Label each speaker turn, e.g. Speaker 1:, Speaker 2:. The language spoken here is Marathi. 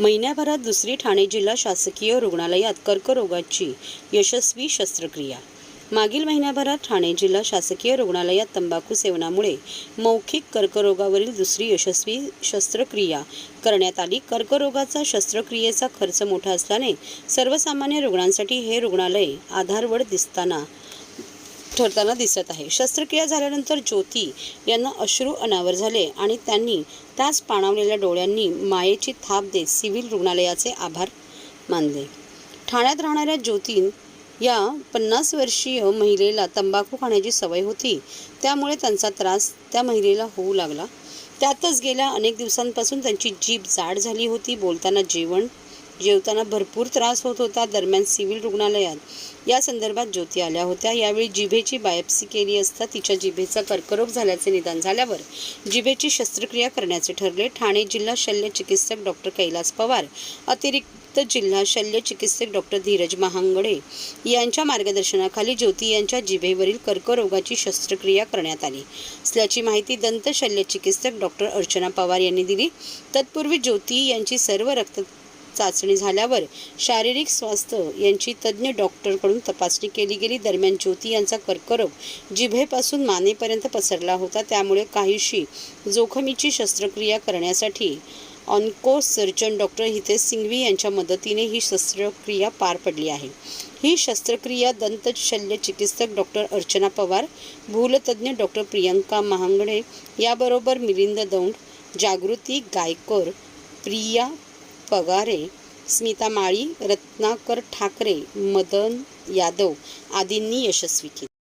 Speaker 1: महिन्याभरात दुसरी ठाणे जिल्हा शासकीय रुग्णालयात कर्करोगाची यशस्वी शस्त्रक्रिया. मागील महिन्याभरात ठाणे जिल्हा शासकीय रुग्णालयात तंबाखू सेवनामुळे मौखिक कर्करोगावरील दुसरी यशस्वी शस्त्रक्रिया करण्यात आली. कर्करोगाचा शस्त्रक्रियेचा खर्च मोठा असल्याने सर्वसामान्य रुग्णांसाठी हे रुग्णालय आधारवड दिसताना ठरताना दिसत आहे. शस्त्रक्रिया झाल्यानंतर ज्योती यांना अश्रू अनावर झाले आणि त्यांनी त्याच पाणावलेल्या डोळ्यांनी मायेची थाप देत सिव्हिल रुग्णालयाचे आभार मानले. ठाण्यात राहणाऱ्या ज्योती या पन्नास वर्षीय महिलेला तंबाखू खाण्याची सवय होती. त्यामुळे त्यांचा त्रास त्या महिलेला होऊ लागला. त्यातच गेल्या अनेक दिवसांपासून त्यांची जीभ जाड झाली होती. बोलताना जेवण जेवताना भरपूर त्रास होत होता दरम्यान सिव्हिल रुग्णालयात. या संदर्भात ज्योती आल्या होत्या. यावेळी जिभेची बायोप्सी केली असता तिच्या जिभेचा कर्करोग झाल्याचे निदान झाल्यावर जिभेची शस्त्रक्रिया करण्याचे ठरले. ठाणे जिल्हा शल्य चिकित्सक डॉक्टर कैलास पवार अतिरिक्त जिल्हा शल्य चिकित्सक डॉक्टर धीरज महांगडे यांच्या मार्गदर्शनाखाली ज्योती यांच्या जिभेवरील कर्करोगाची शस्त्रक्रिया करण्यात आली. असल्याची माहिती दंत शल्य चिकित्सक डॉक्टर अर्चना पवार यांनी दिली. तत्पूर्वी ज्योती यांची सर्व रक्त चाचणी झाल्यावर शारीरिक स्वास्थ्य यांची तज्ज्ञ डॉक्टरकडून तपासणी केली गेली. दरम्यान ज्योती यांचा कर्करोग जिभेपासून मानेपर्यंत पसरला होता. त्यामुळे काहीशी जोखमीची शस्त्रक्रिया करण्यासाठी onco surgeon doctor Hitesh Singhvi यांच्या मदतीने ही शस्त्रक्रिया पार पडली आहे. ही शस्त्रक्रिया दंत शल्य चिकित्सक डॉक्टर अर्चना पवार भूलतज्ञ डॉक्टर प्रियंका महांगडे याबरोबर मिलिंद दौंड जागृती गायकर प्रिया पगारे स्मिता माळी रत्नाकर ठाकरे मदन यादव आदींनी यशस्वी केली.